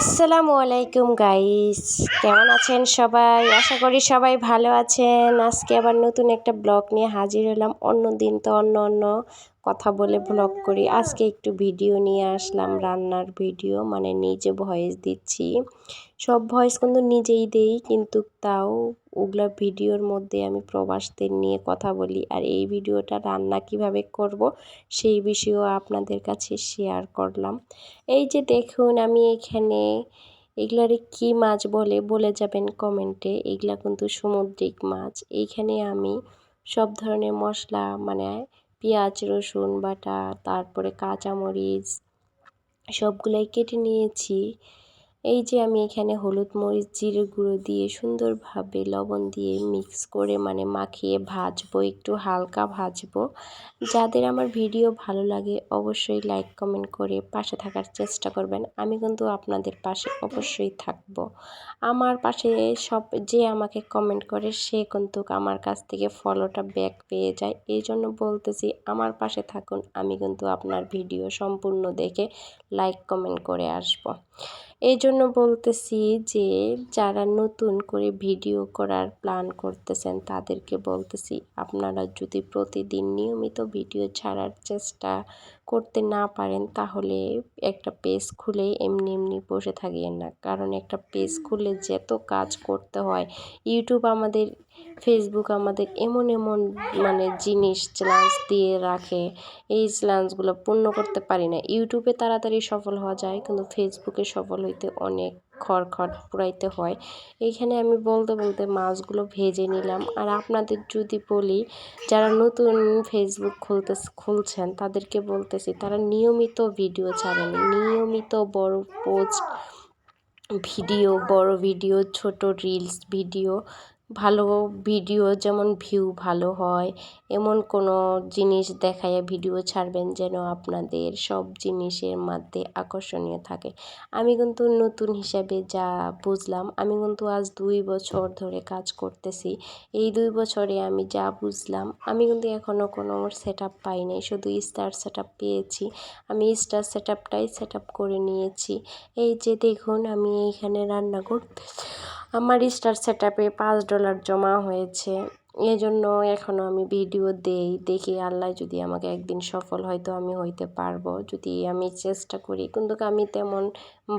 আসসালামু আলাইকুম গাইস কেমন আছেন সবাই? আশা করি সবাই ভালো আছেন। আজকে আবার নতুন একটা ব্লগ নিয়ে হাজির হলাম। অন্য দিন তো অন্য অন্য কথা বলে ব্লগ করি। আজকে একটু ভিডিও নিয়ে আসলাম, রান্নার ভিডিও মানে নিজে ভয়েস দিচ্ছি। সব ভয়েস কিন্তু নিজেই দেই, কিন্তু তাও ওগুলা ভিডিওর মধ্যে আমি প্রবাসদের নিয়ে কথা বলি। আর এই ভিডিওটা রান্না কীভাবে করব, সেই বিষয়েও আপনাদের কাছে শেয়ার করলাম। এই যে দেখুন, আমি এখানে এগুলারে কি মাছ বলে বলে যাবেন কমেন্টে এগুলা কিন্তু সামুদ্রিক মাছ। এইখানে আমি সব ধরনের মশলা মানে পেঁয়াজ রসুন বাটা তারপরে কাঁচামরিচ সবগুলোই কেটে নিয়েছি। এই যে আমি এখানে হলুদ মরিচ জিরে গুঁড়ো দিয়ে সুন্দরভাবে লবণ দিয়ে মিক্স করে মানে মাখিয়ে ভাজবো, একটু হালকা ভাজবো। যাদের আমার ভিডিও ভালো লাগে অবশ্যই লাইক কমেন্ট করে পাশে থাকার চেষ্টা করবেন। আমি কিন্তু আপনাদের পাশে অবশ্যই থাকব। আমার পাশে সব যে আমাকে কমেন্ট করে সে কিন্তু আমার কাছ থেকে ফলোটা ব্যাক পেয়ে যায়। এই জন্য বলতেছি আমার পাশে থাকুন, আমি কিন্তু আপনার ভিডিও সম্পূর্ণ দেখে লাইক কমেন্ট করে আসব। এই জন্য বলতেছি যে, যারা নতুন করে ভিডিও করার প্ল্যান করতেছেন, তাদেরকে বলতেছি, আপনারা যদি প্রতিদিন নিয়মিত ভিডিও ছাড়ার চেষ্টা করতে না পারেন, তাহলে একটা পেজ খুলে এমনি এমনি বসে থাকিয়েন না। কারণ একটা পেজ খুলে যেত কাজ করতে হয়। ইউটিউব আমাদের ফেসবুক আমাদের এমন এমন মানে জিনিস চ্যালেঞ্জ দিয়ে রাখে। এই চ্যালেঞ্জগুলো পূর্ণ করতে পারি না। ইউটিউবে তাড়াতাড়ি সফল হওয়া যায়, কিন্তু ফেসবুকে সফল হইতে অনেক খড়খড় পুরাইতে হয়। এইখানে আমি বলতে বলতে মাছগুলো ভেজে নিলাম। আর আপনাদের যদি বলি, যারা নতুন ফেসবুক খুলতে, খুলছেন, তাদেরকে বলতেছি, তারা নিয়মিত ভিডিও ছাড়েন। নিয়মিত বড় পোস্ট ভিডিও বড় ভিডিও ছোট রিলস ভিডিও ভালো ভিডিও যেমন ভিউ ভালো হয়, এমন কোনো জিনিস দেখায় ভিডিও ছাড়বেন যেন আপনাদের সব জিনিসের মধ্যে আকর্ষণীয় থাকে। আমি কিন্তু নতুন হিসাবে যা বুঝলাম, আমি কিন্তু আজ দুই বছর ধরে কাজ করতেছি। এই দুই বছরে আমি যা বুঝলাম, আমি কিন্তু এখনও কোনো সেট আপ পাইনি শুধু স্টার সেট আপ পেয়েছি। আমি স্টার সেট আপটাই সেট আপ করে নিয়েছি। এই যে দেখুন, আমি এইখানে রান্না করতেছি। আমার স্টার সেট আপে পাঁচ ডলার জমা হয়েছে। এই জন্য এখনও আমি ভিডিও দেই, দেখি আল্লাহ যদি আমাকে একদিন সফল হয়তো আমি হইতে পারব। যদি আমি চেষ্টা করি, কিন্তু আমি তেমন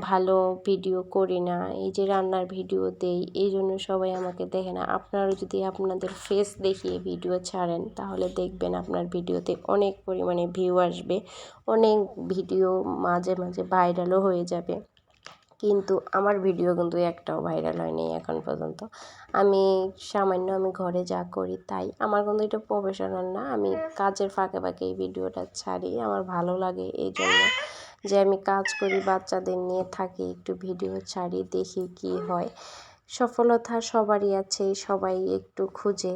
ভালো ভিডিও করি না। এই যে রান্নার ভিডিও দেই এই জন্য সবাই আমাকে দেখে না। আপনারা যদি আপনাদের ফেস দেখিয়ে ভিডিও ছাড়েন, তাহলে দেখবেন আপনার ভিডিওতে অনেক পরিমাণে ভিউ আসবে, অনেক ভিডিও মাঝে মাঝে ভাইরালও হয়ে যাবে। কিন্তু আমার ভিডিও কিন্তু একটাও ভাইরাল হয়নি এখন পর্যন্ত। আমি সামান্য আমি ঘরে যা করি তাই। আমার কিন্তু এটা প্রফেশনাল না। আমি কাজের ফাঁকে ফাঁকে এই ভিডিওটা ছাড়ি। আমার ভালো লাগে এই জন্য যে আমি কাজ করি, বাচ্চাদের নিয়ে থাকি, একটু ভিডিও ছাড়ি, দেখি কি হয়। সফলতা সবারই আছে, সবাই একটু খুঁজে।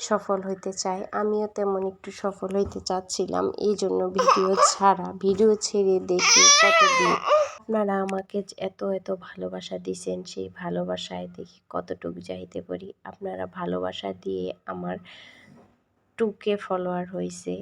সফল হইতে চাই আমিও তেমন একটু সফল হইতে চাচ্ছিলাম এই জন্য ভিডিও ছাড়া, ভিডিও ছেড়ে দেখি কতদিন। আপনারা আমাকে এত এত ভালোবাসা দিছেন, সেই ভালোবাসায় দেখি কতটুকু যাইতে পারি। আপনারা ভালোবাসা দিয়ে আমার টুকে ফলোয়ার হয়েছে